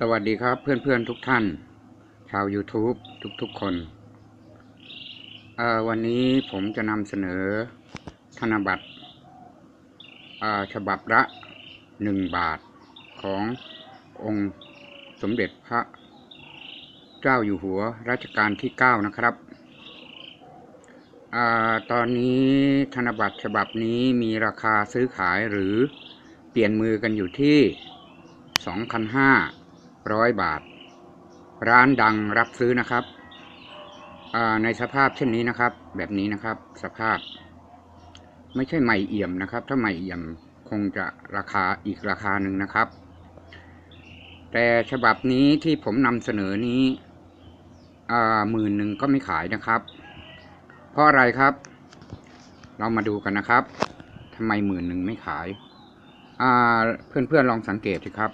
สวัสดีครับเพื่อนๆทุกท่าน ชาว YouTube ทุกๆคนวันนี้ผมจะนำเสนอธนบัตรฉบับละหนึ่งบาทขององค์สมเด็จพระ เจ้าอยู่หัวรัชกาลที่ 9 นะครับอตอนนี้ธนบัตรฉบับนี้มีราคาซื้อขายหรือเปลี่ยนมือกันอยู่ที่ 2,500 ร้อยบาท ร้านดังรับซื้อนะครับในสภาพเช่นนี้นะครับ แบบนี้นะครับ สภาพ ไม่ใช่ใหม่เอี่ยมนะครับ ถ้าใหม่เอี่ยมคงจะราคาอีกราคาหนึ่งนะครับ แต่ฉบับนี้ที่ผมนำเสนอนี้หมื่นหนึ่งก็ไม่ขายนะครับ เพราะอะไรครับ เรามาดูกันนะครับทำไมหมื่นหนึ่งไม่ขายเพื่อนๆลองสังเกตสิครับ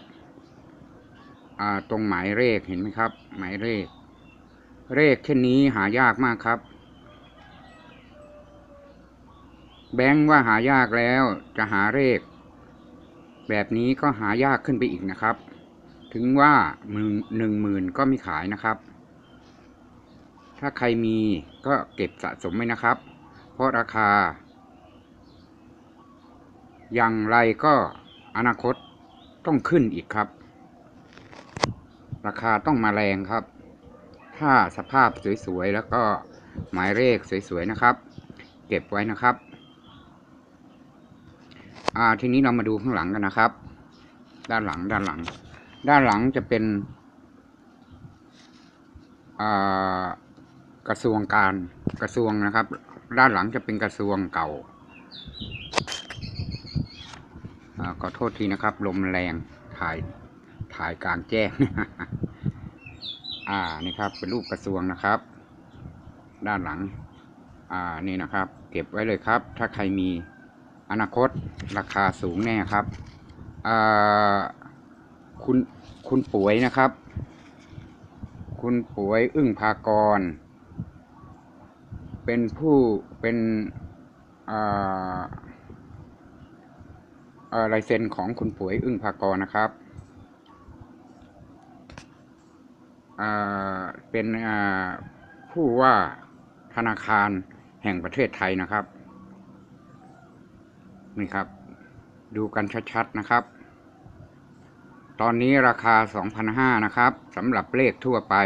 ตรงหมายเลขเห็นไหมครับ หมายเลข เลขเช่นนี้หายากมากครับ แบงค์ว่าหายากแล้วจะหาเลข แบบนี้ก็หายากขึ้นไปอีกนะครับ ถึงว่าหนึ่งหมื่นก็ม่ขายนะครับ ถ้าใครมีก็เก็บสะสมไว้นะครับ เพราะราคา อย่างไรก็อนาคตต้องขึ้นอีกครับ ราคาต้องมาแรงครับ ถ้าสภาพสวยๆ แล้วก็หมายเลขสวยๆ นะครับ เก็บไว้นะครับ อ่าทีนี้เรามาดูข้างหลังกันนะครับ ด้านหลังด้านหลัง ด้านหลังจะเป็นอ่ากระทรวงการกระทรวงนะครับ ด้านหลังจะเป็นกระทรวงเก่าอ่าขอโทษทีนะครับ ลมแรงถ่าย ถ่ายกลางแจ้ง อ่า นี่ครับ เป็นรูปกระทรวงนะครับ ด้านหลัง อ่า นี่นะครับ เก็บไว้เลยครับ ถ้าใครมีอนาคตราคาสูงแน่ครับ อ่า คุณ คุณป่วยนะครับ คุณป่วยอึ้งพากร เป็นผู้ เป็น อ่าลายเซ็นของคุณป่วยอึ้งพากรนะครับ อ่า เป็นผู้ว่าธนาคารแห่งประเทศไทยนะครับ นี่ครับ ดูกันชัดๆนะครับ ตอนนี้ราคา 2,500นะครับสำหรับเลขทั่วไป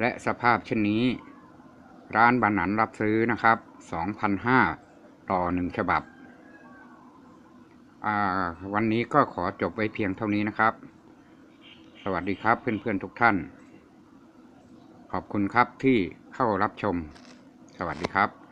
และสภาพเช่นนี้ ร้านบานหนันรับซื้อนะครับ2,500ต่อหนึ่งฉบับ วันนี้ก็ขอจบไว้เพียงเท่านี้นะครับ สวัสดีครับเพื่อนๆทุกท่าน ขอบคุณครับที่เข้ารับชม สวัสดีครับ